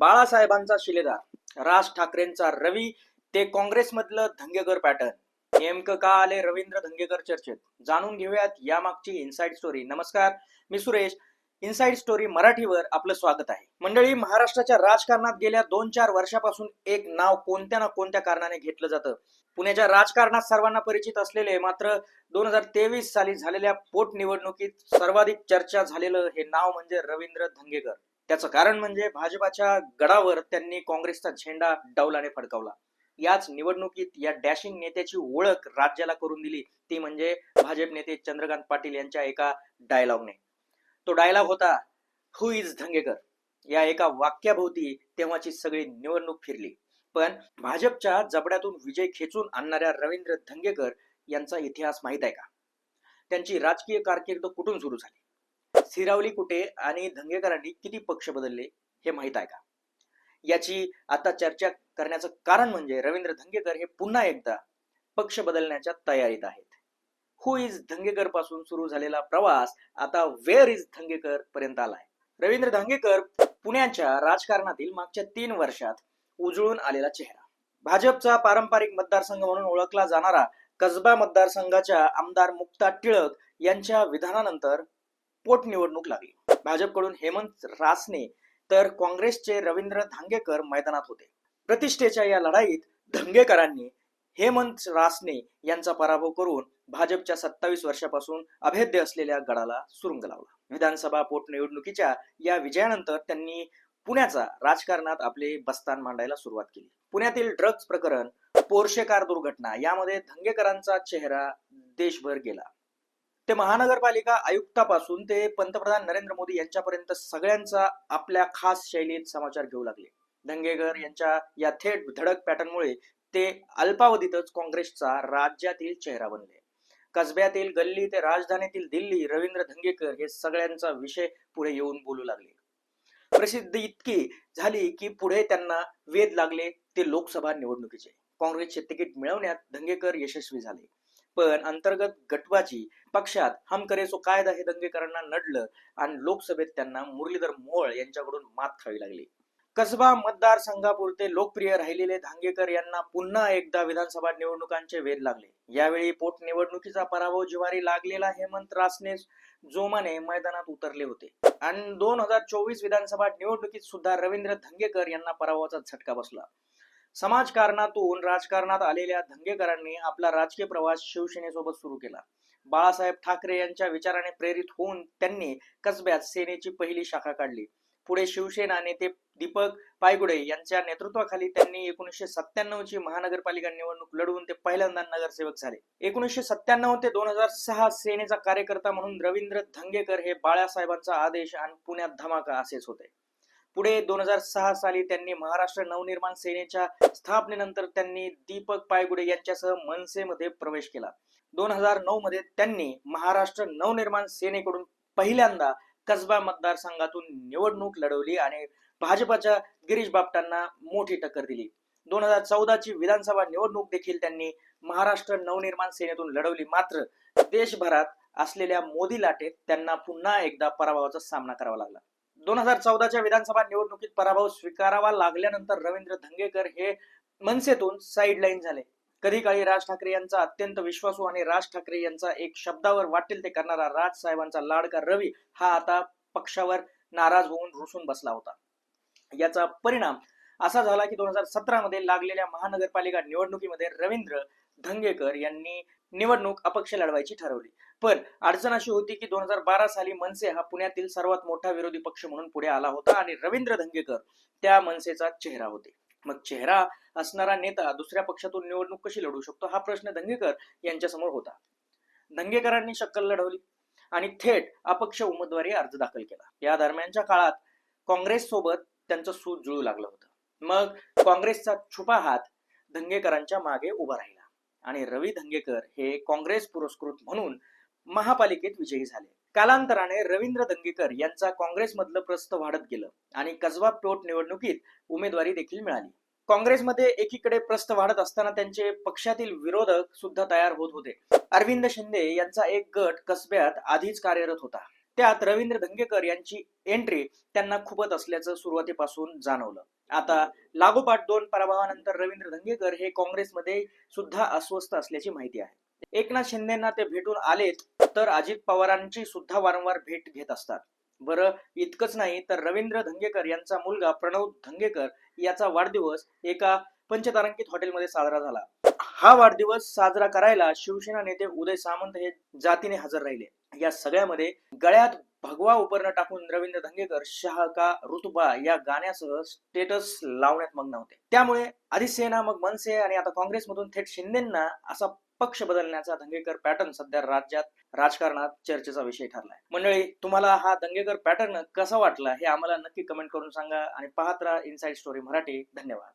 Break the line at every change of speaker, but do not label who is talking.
बाळासाहेबांचा शिलेदार राज ठाकरेंचा रवी ते काँग्रेसमधलं धंगेकर पॅटर्न. नेमकं का आले रवींद्र धंगेकर चर्चेत? जाणून घेऊयात यामागची इनसाइड स्टोरी नमस्कार मी सुरेश. इनसाइड स्टोरी मराठीवर आपलं स्वागत आहे. मंडळी महाराष्ट्राच्या राजकारणात गेल्या दोन चार वर्षापासून एक नाव कोणत्या ना कोणत्या कारणाने घेतलं जातं? पुण्याच्या राजकारणात सर्वांना परिचित असलेले मात्र दोन हजार तेवीस साली झालेल्या पोटनिवडणुकीत सर्वाधिक चर्चा झालेलं हे नाव म्हणजे रवींद्र धंगेकर त्याचं कारण म्हणजे भाजपाच्या गडावर त्यांनी काँग्रेसचा झेंडा डौलाने फडकावला. याच निवडणुकीत या डॅशिंग नेत्याची ओळख राज्याला करून दिली. ती म्हणजे भाजप नेते चंद्रकांत पाटील यांच्या एका डायलॉगने. तो डायलॉग होता हु इज धंगेकर? या एका वाक्याभोवती तेव्हाची सगळी निवडणूक फिरली. पण भाजपच्या जबड्यातून विजय खेचून आणणाऱ्या रवींद्र धंगेकर यांचा इतिहास माहीत आहे का? त्यांची राजकीय कारकीर्द कुठून सुरू झाली? स्थिरावली कुठे आणि धंगेकरांनी किती पक्ष बदलले हे माहीत आहे का? याची आता चर्चा करण्याचं कारण म्हणजे रवींद्र धंगेकर हे पुन्हा एकदा पक्ष बदलण्याच्या तयारीत आहेत. हु इज धंगेकरपासून सुरू झालेला प्रवास आता वेअर इज धंगेकर पर्यंत आलाय? रवींद्र धंगेकर पुण्याच्या राजकारणातील मागच्या तीन वर्षात उजळून आलेला चेहरा. भाजपचा पारंपरिक मतदारसंघ म्हणून ओळखला जाणारा कसबा मतदारसंघाच्या आमदार मुक्ता टिळक यांच्या विधानानंतर पोटनिवडणूक लागली. भाजपकडून हेमंत रासने तर काँग्रेसचे रवींद्र धांगेकर मैदानात होते. प्रतिष्ठेच्या या लढाईत धंगेकरांनी हेमंत रासने यांचा पराभव करून भाजपच्या सत्तावीस वर्षापासून अभेद्य असलेल्या गडाला सुरुंग लावला. विधानसभा पोटनिवडणुकीच्या या विजयानंतर त्यांनी पुण्याचा राजकारणात आपले बस्तान मांडायला सुरुवात केली. पुण्यातील ड्रग्ज प्रकरण पोर्शे कार दुर्घटना यामध्ये धंगेकरांचा चेहरा देशभर गेला. ते महानगरपालिका आयुक्तापासून ते पंतप्रधान नरेंद्र मोदी यांच्यापर्यंत सगळ्यांचा आपल्या खास शैलीत समाचार घेऊ लागले. धंगेकर यांच्या या थेट धडक पॅटर्नमुळे ते अल्पावधीतच काँग्रेसचा राज्यातील चेहरा बनले. कसब्यातील गल्ली ते राजधानीतील दिल्ली रवींद्र धंगेकर हे सगळ्यांचा विषय पुढे येऊन बोलू लागले. प्रसिद्धी इतकी झाली की पुढे त्यांना वेध लागले ते लोकसभा निवडणुकीचे. काँग्रेसचे तिकीट मिळवण्यात धंगेकर यशस्वी झाले. पण अंतर्गत गटबाजी पक्षात हम करेचो कायदा हे दंगेकरांना नडलं आणि लोकसभेत त्यांना मुरलीधर मोहोळ यांच्याकडून मात खावी लागली. कसबा मतदारसंघापुरते लोकप्रिय राहिलेले धांगेकर यांना पुन्हा एकदा विधानसभा निवडणुकांचे वेध लागले. यावेळी पोटनिवडणुकीचा पराभव जिवारी लागलेला हेमंत रासने जोमाने मैदानात उतरले होते. आणि दोन हजार चोवीस विधानसभा निवडणुकीत सुद्धा रवींद्र धंगेकर यांना पराभवाचा झटका बसला. समाजकारणातून राजकारणात आलेल्या धंगेकरांनी आपला राजकीय प्रवास शिवसेनेसोबत सुरू केला. बाळासाहेब ठाकरे यांच्या विचाराने प्रेरित होऊन त्यांनी कसब्यात सेनेची पहिली शाखा काढली. पुढे शिवसेना नेते दीपक पायगुडे यांच्या नेतृत्वाखाली त्यांनी एकोणीसशे सत्त्याण्णव ची महानगरपालिका निवडणूक लढवून ते पहिल्यांदा नगरसेवक झाले. एकोणीसशे सत्त्याण्णव ते दोन हजार सहा सेनेचा कार्यकर्ता म्हणून रवींद्र धंगेकर हे बाळासाहेबांचा आदेश आणि पुण्यात धमाका असेच होते. पुढे दोन हजार सहा साली त्यांनी महाराष्ट्र नवनिर्माण सेनेच्या स्थापनेनंतर त्यांनी दीपक पायगुडे यांच्यासह मनसेमध्ये प्रवेश केला. दोन हजार नऊ मध्ये त्यांनी महाराष्ट्र नवनिर्माण सेनेकडून पहिल्यांदा कसबा मतदारसंघातून निवडणूक लढवली आणि भाजपाच्या गिरीश बापटांना मोठी टक्कर दिली. दोन हजार चौदा ची विधानसभा निवडणूक देखील त्यांनी महाराष्ट्र नवनिर्माण सेनेतून लढवली. मात्र देशभरात असलेल्या मोदी लाटेत त्यांना पुन्हा एकदा पराभवाचा सामना करावा लागला. दोन हजार चौदाच्या विधानसभा निवडणुकीत पराभव स्वीकारावा लागल्यानंतर रवींद्र धंगेकर हे मनसेतून साईडलाईन झाले. कधी काळी राज ठाकरे यांचा अत्यंत विश्वासू आणि राज ठाकरे यांचा एक शब्दावर वाटेल ते करणारा राज साहेबांचा लाडका रवी हा आता पक्षावर नाराज होऊन रुसून बसला होता. याचा परिणाम असा झाला की दोन हजार सतरा मध्ये लागलेल्या महानगरपालिका निवडणुकीमध्ये रवींद्र धंगेकर यांनी निवडणूक अपक्ष लढवायची ठरवली. पण अडचण अशी होती की दोन हजार बारा साली मनसे हा पुण्यातील सर्वात मोठा विरोधी पक्ष म्हणून पुढे आला होता आणि रवींद्र धंगेकर त्या मनसेचा चेहरा होते. मग चेहरा असणारा नेता दुसऱ्या पक्षातून निवडणूक कशी लढू शकतो हा प्रश्न धंगेकर यांच्या समोर होता. धंगेकरांनी शक्कल लढवली आणि थेट अपक्ष उमेदवारी अर्ज दाखल केला. या दरम्यानच्या काळात काँग्रेस सोबत त्यांचं सूत जुळू लागलं होतं. मग काँग्रेसचा छुपा हात धंगेकरांच्या मागे उभा राहिला. आणि रवी धंगेकर हे काँग्रेस पुरस्कृत म्हणून महापालिकेत विजयी झाले. कालांतराने रवींद्र दंगेकर यांचा काँग्रेसमधलं प्रस्थ वाढत गेलं आणि कसबा पोट निवडणुकीत उमेदवारी देखील मिळाली. काँग्रेसमध्ये एकीकडे प्रस्थ वाढत असताना त्यांचे पक्षातील विरोधक सुद्धा तयार होत होते. अरविंद शिंदे यांचा एक गट कसब्यात आधीच कार्यरत होता. त्यात रवींद्र धंगेकर यांची एंट्री त्यांना खुपत असल्याचं सुरुवातीपासून जाणवलं. आता लागोपाठ दोन पराभवानंतर रवींद्र धंगेकर हे काँग्रेसमध्ये सुद्धा अस्वस्थ असल्याची माहिती आहे. एकनाथ शिंदेना ते भेटून आलेत तर अजित पवारांची सुद्धा वारंवार भेट घेत असतात. बरं इतकंच नाही तर रवींद्र धंगेकर यांचा मुलगा प्रणव धंगेकर याचा वाढदिवस एका पंचतारांकित हॉटेलमध्ये साजरा झाला. हा वाढदिवस साजरा करायला शिवसेना नेते उदय सामंत हे जातीने हजर राहिले. या सगळ्यामध्ये गळ्यात भगवा उपरणं टाकून रवींद्र धंगेकर शहा का ऋतुबा या गाण्यासह स्टेटस लावण्यात मग्न होते. त्यामुळे आधी सेना मग मनसे आणि आता काँग्रेसमधून थेट शिंदेना असा पक्ष बदलण्याचा दंगेकर पॅटर्न सध्या राज्यात राजकारणात चर्चेचा विषय ठरलाय. मंडळी तुम्हाला हा दंगेकर पॅटर्न कसा वाटला हे आम्हाला नक्की कमेंट करून सांगा आणि पाहत राहा इनसाइड स्टोरी मराठी. धन्यवाद.